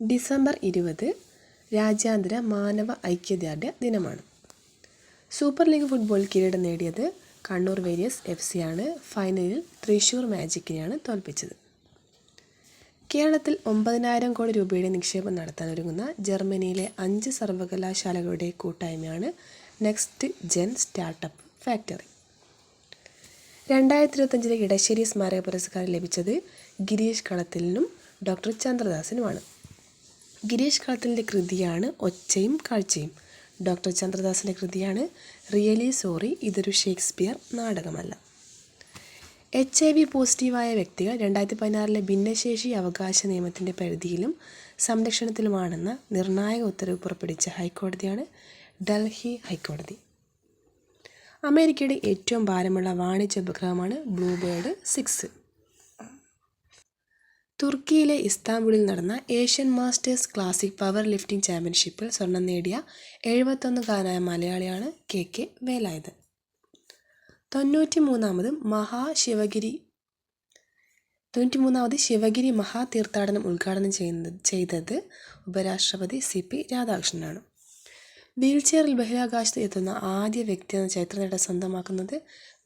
December ഇരുപത് രാജ്യാന്തര മാനവ ഐക്യദാർഢ്യ ദിനമാണ്. സൂപ്പർ ലീഗ് ഫുട്ബോൾ കിരീടം നേടിയത് കണ്ണൂർ വേരിയസ് എഫ് സി ആണ് ഫൈനലിൽ തൃശൂർ മാജിക്കിനെയാണ് തോൽപ്പിച്ചത്. കേരളത്തിൽ ഒമ്പതിനായിരം കോടി രൂപയുടെ നിക്ഷേപം നടത്താൻ ഒരുങ്ങുന്ന ജർമ്മനിയിലെ അഞ്ച് സർവകലാശാലകളുടെ കൂട്ടായ്മയാണ് നെക്സ്റ്റ് ജെൻ സ്റ്റാർട്ടപ്പ് ഫാക്ടറി. രണ്ടായിരത്തി ഇരുപത്തഞ്ചിലെ ഇടശ്ശേരി സ്മാരക പുരസ്കാരം ലഭിച്ചത് ഗിരീഷ് കളത്തിലിനും ഡോക്ടർ ചന്ദ്രദാസിനുമാണ്. ഗിരീഷ് കാർത്തിന്റെ കൃതിയാണ് ഒച്ചയും കാഴ്ചയും. ഡോക്ടർ ചന്ദ്രദാസിന്റെ കൃതിയാണ് റിയലി സോറി ഇതൊരു ഷേക്സ്പിയർ നാടകമല്ല. എച്ച് ഐ വി പോസിറ്റീവായ വ്യക്തികൾ രണ്ടായിരത്തി പതിനാറിലെ ഭിന്നശേഷി അവകാശ നിയമത്തിന്റെ പരിധിയിലും സംരക്ഷണത്തിലുമാണെന്ന നിർണായക ഉത്തരവ് പുറപ്പെടുവിച്ച ഹൈക്കോടതിയാണ് ഡൽഹി ഹൈക്കോടതി. അമേരിക്കയുടെ ഏറ്റവും ഭാരമുള്ള വാണിജ്യ ഉപഗ്രഹമാണ് ബ്ലൂബേർഡ് സിക്സ്. തുർക്കിയിലെ ഇസ്താംബുളിൽ നടന്ന Asian masters classic power lifting ചാമ്പ്യൻഷിപ്പിൽ സ്വർണം നേടിയ എഴുപത്തൊന്നുകാരനായ മലയാളിയാണ് കെ കെ വേലായുധൻ. തൊണ്ണൂറ്റി മൂന്നാമത് മഹാശിവഗിരി തൊണ്ണൂറ്റി മൂന്നാമത് ശിവഗിരി മഹാതീർത്ഥാടനം ഉദ്ഘാടനം ചെയ്യുന്നത് ചെയ്തത് ഉപരാഷ്ട്രപതി സി പി രാധാകൃഷ്ണനാണ്. വീൽ ചെയറിൽ ബഹിരാകാശത്ത് എത്തുന്ന ആദ്യ വ്യക്തി എന്ന ചരിത്ര നേട്ടം സ്വന്തമാക്കുന്നത്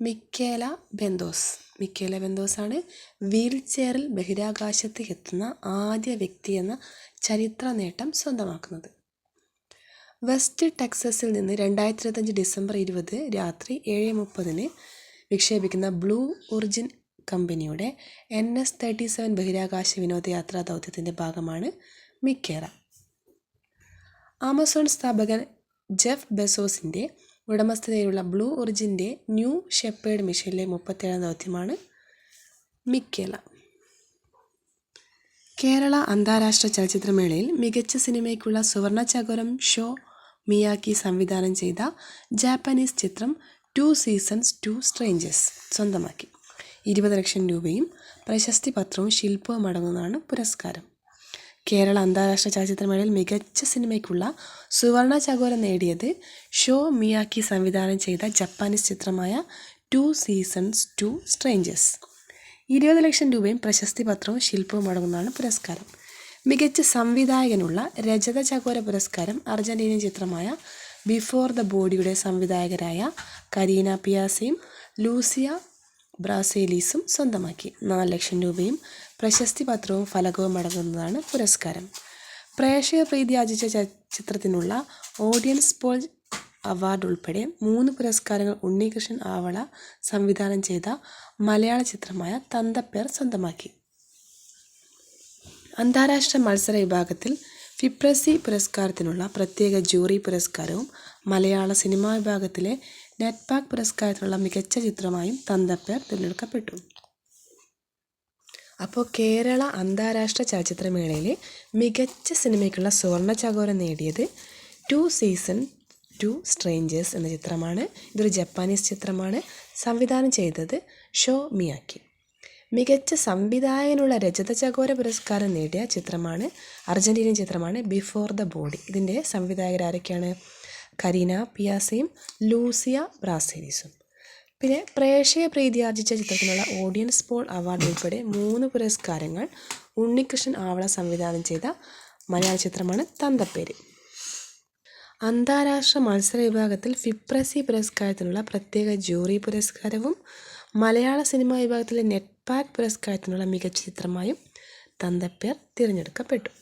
മിക്കേല ബെന്തോസ്. മിക്കേല ബെന്തോസാണ് വീൽ ചെയറിൽ ബഹിരാകാശത്ത് എത്തുന്ന ആദ്യ വ്യക്തി എന്ന ചരിത്ര നേട്ടം സ്വന്തമാക്കുന്നത്. വെസ്റ്റ് ടെക്സസിൽ നിന്ന് രണ്ടായിരത്തി ഇരുപത്തഞ്ച് ഡിസംബർ ഇരുപത് രാത്രി ഏഴ് മുപ്പതിന് വിക്ഷേപിക്കുന്ന ബ്ലൂ ഒറിജിൻ കമ്പനിയുടെ എൻ എസ് തേർട്ടി സെവൻ ബഹിരാകാശ വിനോദയാത്രാ ദൗത്യത്തിന്റെ ഭാഗമാണ് മിക്കേറ ആമസോൺ സ്ഥാപകൻ ജെഫ് ബെസോസിന്റെ ഉടമസ്ഥതയിലുള്ള ബ്ലൂ ഒറിജിന്റെ ന്യൂ ഷെപ്പേർഡ് മിഷനിലെ മുപ്പത്തേഴാം ദൗത്യമാണ് മിക്കേല. കേരള അന്താരാഷ്ട്ര ചലച്ചിത്രമേളയിൽ മികച്ച സിനിമയ്ക്കുള്ള സുവർണ ചകോരം ഷോ മിയാക്കി സംവിധാനം ചെയ്ത ജാപ്പനീസ് ചിത്രം ടു സീസൺസ് ടു സ്ട്രേഞ്ചേഴ്സ് സ്വന്തമാക്കി. ഇരുപത് ലക്ഷം രൂപയും പ്രശസ്തി പത്രവും ശില്പവും അടങ്ങുന്നതാണ് പുരസ്കാരം. കേരള അന്താരാഷ്ട്ര ചലച്ചിത്രമേളയിൽ മികച്ച സിനിമയ്ക്കുള്ള സുവർണ ചകോര നേടിയത് ഷോ മിയാക്കി സംവിധാനം ചെയ്ത ജപ്പാനീസ് ചിത്രമായ ടു സീസൺസ് ടു സ്ട്രേഞ്ചേഴ്സ്. ഇരുപത് ലക്ഷം രൂപയും പ്രശസ്തി പത്രവും ശില്പവും അടങ്ങുന്നതാണ് പുരസ്കാരം. മികച്ച സംവിധായകനുള്ള രജത ചകോര പുരസ്കാരം അർജന്റീനിയൻ ചിത്രമായ ബിഫോർ ദ ബോഡിയുടെ സംവിധായകരായ കരീന പിയാസയും ലൂസിയ ബ്രാസേലീസും സ്വന്തമാക്കി. നാല് ലക്ഷം രൂപയും പ്രശസ്തി പത്രവും ഫലകവും അടങ്ങുന്നതാണ് പുരസ്കാരം. പ്രേക്ഷക പ്രീതി ആർജിച്ച ചിത്രത്തിനുള്ള ഓഡിയൻസ് പോൾ അവാർഡ് ഉൾപ്പെടെ മൂന്ന് പുരസ്കാരങ്ങൾ ഉണ്ണികൃഷ്ണൻ ആവള സംവിധാനം ചെയ്ത മലയാള ചിത്രമായ തന്തപ്പേർ സ്വന്തമാക്കി. അന്താരാഷ്ട്ര മത്സര വിഭാഗത്തിൽ ഫിപ്രസി പുരസ്കാരത്തിനുള്ള പ്രത്യേക ജൂറി പുരസ്കാരവും മലയാള സിനിമാ വിഭാഗത്തിലെ നെറ്റ്പാക് പുരസ്കാരത്തിനുള്ള മികച്ച ചിത്രമായും തന്തപ്പേർ തിരഞ്ഞെടുക്കപ്പെട്ടു. അപ്പോൾ കേരള അന്താരാഷ്ട്ര ചലച്ചിത്രമേളയിലെ മികച്ച സിനിമയ്ക്കുള്ള സുവർണ ചകോരം നേടിയത് ടു സീസൺ ടു സ്ട്രേഞ്ചേഴ്സ് എന്ന ചിത്രമാണ്. ഇതൊരു ജപ്പാനീസ് ചിത്രമാണ്. സംവിധാനം ചെയ്തത് ഷോ മിയാക്കി. മികച്ച സംവിധായകനുള്ള രജത ചകോര പുരസ്കാരം നേടിയ ചിത്രമാണ് അർജന്റീനിയൻ ചിത്രമാണ് ബിഫോർ ദ ബോഡി. ഇതിന്റെ സംവിധായകരാരൊക്കെയാണ്? കരീന പിയാസയും ലൂസിയ ബ്രാസേരിസും പിന്നെ പ്രേക്ഷക പ്രീതി ആർജിച്ച ചിത്രത്തിനുള്ള ഓഡിയൻസ് പോൾ അവാർഡ് ഉൾപ്പെടെ മൂന്ന് പുരസ്കാരങ്ങൾ ഉണ്ണികൃഷ്ണൻ ആവള സംവിധാനം ചെയ്ത മലയാള ചിത്രമാണ് തന്തപ്പേര്. അന്താരാഷ്ട്ര മത്സര വിഭാഗത്തിൽ ഫിപ്രസി പുരസ്കാരത്തിനുള്ള പ്രത്യേക ജൂറി പുരസ്കാരവും മലയാള സിനിമാ വിഭാഗത്തിലെ നെറ്റ്പാക് പുരസ്കാരത്തിനുള്ള മികച്ച ചിത്രമായും തന്തപ്പേർ തിരഞ്ഞെടുക്കപ്പെട്ടു.